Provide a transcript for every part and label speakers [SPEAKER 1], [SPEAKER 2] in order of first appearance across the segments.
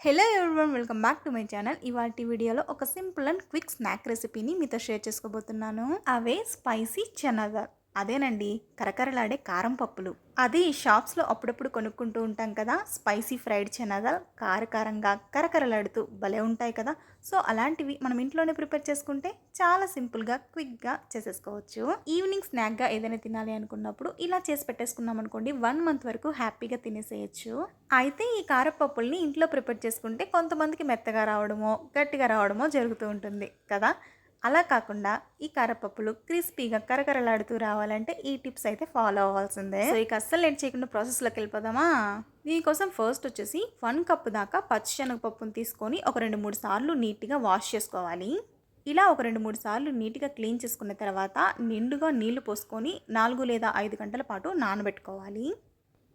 [SPEAKER 1] Hello everyone welcome back to my channel ఇవాటి వీడియోలో ఒక సింపుల్ అండ్ క్విక్ స్నాక్ రెసిపీని మీతో షేర్ చేసుకోబోతున్నాను. అవే స్పైసీ చనాదాల్ అదేనండి కరకరలాడే కారం పప్పులు. అది షాప్స్లో అప్పుడప్పుడు కొనుక్కుంటూ ఉంటాం కదా స్పైసీ ఫ్రైడ్ చెనాదాల్ కారకారంగా కరకరలాడుతూ భలే ఉంటాయి కదా. సో అలాంటివి మనం ఇంట్లోనే ప్రిపేర్ చేసుకుంటే చాలా సింపుల్గా క్విక్గా చేసేసుకోవచ్చు. ఈవినింగ్ స్నాక్గా ఏదైనా తినాలి అనుకున్నప్పుడు ఇలా చేసి పెట్టేసుకున్నాం అనుకోండి వన్ మంత్ వరకు హ్యాపీగా తినేసేయచ్చు. అయితే ఈ కారపప్పుల్ని ఇంట్లో ప్రిపేర్ చేసుకుంటే కొంతమందికి మెత్తగా రావడమో గట్టిగా రావడమో జరుగుతూ ఉంటుంది కదా. అలా కాకుండా ఈ కారపప్పులు క్రిస్పీగా కరకరలాడుతూ రావాలంటే ఈ టిప్స్ అయితే ఫాలో అవ్వాల్సిందే. సో ఇక అస్సలు లేట్ చేయకుండా ప్రాసెస్లోకి వెళ్ళిపోదామా? దీనికోసం ఫస్ట్ వచ్చేసి వన్ కప్ దాకా పచ్చిశనగపప్పును తీసుకొని ఒక రెండు మూడు సార్లు నీట్గా వాష్ చేసుకోవాలి. ఇలా ఒక రెండు మూడు సార్లు నీట్గా క్లీన్ చేసుకున్న తర్వాత నిండుగా నీళ్ళు పోసుకొని నాలుగు లేదా ఐదు గంటల పాటు నానబెట్టుకోవాలి.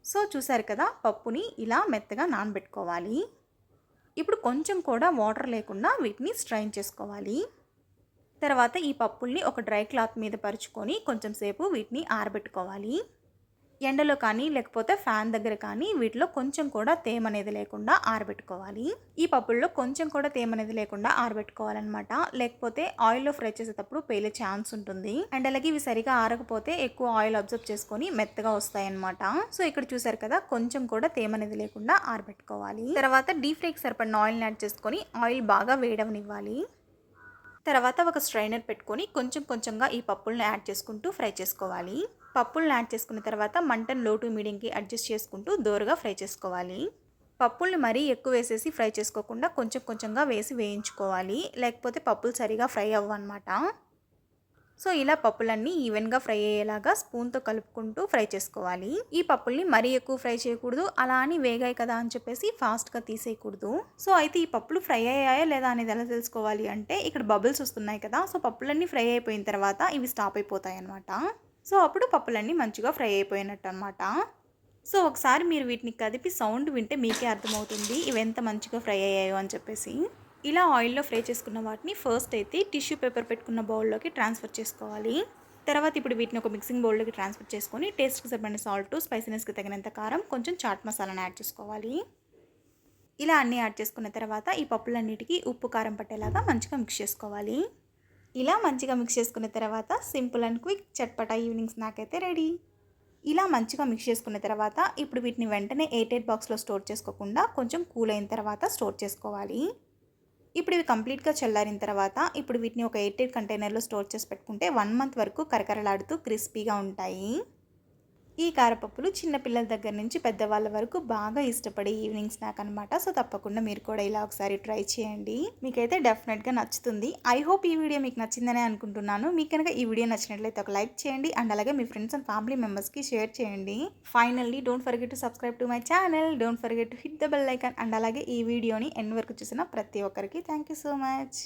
[SPEAKER 1] సో చూసారు కదా పప్పుని ఇలా మెత్తగా నానబెట్టుకోవాలి. ఇప్పుడు కొంచెం కూడా వాటర్ లేకుండా వీటిని స్ట్రైన్ చేసుకోవాలి. తర్వాత ఈ పప్పుల్ని ఒక డ్రై క్లాత్ మీద పరుచుకొని కొంచెం సేపు వీటిని ఆరబెట్టుకోవాలి. ఎండలో కానీ లేకపోతే ఫ్యాన్ దగ్గర కానీ వీటిలో కొంచెం కూడా తేమ అనేది లేకుండా ఆరబెట్టుకోవాలి. ఈ పప్పుల్లో కొంచెం కూడా తేమ అనేది లేకుండా ఆరబెట్టుకోవాలన్నమాట. లేకపోతే ఆయిల్లో ఫ్రై చేసేటప్పుడు పేలే ఛాన్స్ ఉంటుంది. అండ్ అలాగే ఇవి సరిగా ఆరకపోతే ఎక్కువ ఆయిల్ అబ్జర్వ్ చేసుకొని మెత్తగా వస్తాయన్నమాట. సో ఇక్కడ చూసారు కదా కొంచెం కూడా తేమ అనేది లేకుండా ఆరబెట్టుకోవాలి. తర్వాత డీప్ ఫ్రైకి సరిపడిన ఆయిల్ని యాడ్ చేసుకొని ఆయిల్ బాగా వేడవనివ్వాలి. తర్వాత ఒక స్ట్రైనర్ పెట్టుకొని కొంచెం కొంచెంగా ఈ పప్పులను యాడ్ చేసుకుంటూ ఫ్రై చేసుకోవాలి. పప్పులను యాడ్ చేసుకున్న తర్వాత మంటను లో టు మీడియంకి అడ్జస్ట్ చేసుకుంటూ దోరగా ఫ్రై చేసుకోవాలి. పప్పుల్ని మరీ ఎక్కువ వేసేసి ఫ్రై చేసుకోకుండా కొంచెం కొంచెంగా వేసి వేయించుకోవాలి. లేకపోతే పప్పులు సరిగా ఫ్రై అవ్వన్నమాట సో ఇలా పప్పులన్నీ ఈవెన్గా ఫ్రై అయ్యేలాగా స్పూన్తో కలుపుకుంటూ ఫ్రై చేసుకోవాలి. ఈ పప్పుల్ని మరీ ఎక్కువ ఫ్రై చేయకూడదు. అలా అని వేగాయి కదా అని చెప్పేసి ఫాస్ట్గా తీసేయకూడదు. సో అయితే ఈ పప్పులు ఫ్రై అయ్యాయా లేదా అనేది ఎలా తెలుసుకోవాలి అంటే ఇక్కడ బబుల్స్ వస్తున్నాయి కదా సో పప్పులన్నీ ఫ్రై అయిపోయిన తర్వాత ఇవి స్టాప్ అయిపోతాయి అనమాట సో అప్పుడు పప్పులన్నీ మంచిగా ఫ్రై అయిపోయినట్టు అనమాట సో ఒకసారి మీరు వీటిని కదిపి సౌండ్ వింటే మీకే అర్థమవుతుంది. ఇవి ఎంత మంచిగా ఫ్రై అయ్యాయో అని చెప్పేసి. ఇలా ఆయిల్లో ఫ్రై చేసుకున్న వాటిని ఫస్ట్ అయితే టిష్యూ పేపర్ పెట్టుకున్న బౌల్లోకి ట్రాన్స్ఫర్ చేసుకోవాలి. తర్వాత ఇప్పుడు వీటిని ఒక మిక్సింగ్ బౌల్లోకి ట్రాన్స్ఫర్ చేసుకొని టేస్ట్కి సరిపడిన సాల్ట్ స్పైసీనెస్కి తగినంత కారం కొంచెం చాట్ మసాలాను యాడ్ చేసుకోవాలి. ఇలా అన్నీ యాడ్ చేసుకున్న తర్వాత ఈ పప్పులన్నిటికీ ఉప్పు కారం పట్టేలాగా మంచిగా మిక్స్ చేసుకోవాలి. ఇలా మంచిగా మిక్స్ చేసుకున్న తర్వాత simple and quick chatpata evening snack అయితే రెడీ ఇలా మంచిగా మిక్స్ చేసుకున్న తర్వాత ఇప్పుడు వీటిని వెంటనే ఎయిట్ ఎయిట్ బాక్స్లో స్టోర్ చేసుకోకుండా కొంచెం కూల్ అయిన తర్వాత స్టోర్ చేసుకోవాలి. ఇప్పుడు ఇవి కంప్లీట్గా చల్లారిన తర్వాత ఇప్పుడు వీటిని ఒక ఎయిట్ ఎయిట్ కంటైనర్లో స్టోర్ చేసి పెట్టుకుంటే వన్ మంత్ వరకు కరకరలాడుతూ క్రిస్పీగా ఉంటాయి. ఈ కారపప్పులు చిన్నపిల్లల దగ్గర నుంచి పెద్దవాళ్ళ వరకు బాగా ఇష్టపడే ఈవినింగ్ స్నాక్ అనమాట సో తప్పకుండా మీరు కూడా ఇలా ఒకసారి ట్రై చేయండి. మీకైతే డెఫినెట్గా నచ్చుతుంది. ఐ హోప్ ఈ వీడియో మీకు నచ్చిందనే అనుకుంటున్నాను. మీకు కనుక ఈ వీడియో నచ్చినట్లయితే ఒక లైక్ చేయండి. అండ్ అలాగే మీ ఫ్రెండ్స్ అండ్ ఫ్యామిలీ మెంబర్స్కి షేర్ చేయండి. Finally don't forget to subscribe to my channel don't forget to hit the bell icon and అలాగే ఈ వీడియోని ఎండ్ వరకు చూసిన ప్రతి ఒక్కరికి థ్యాంక్ యూ సో మచ్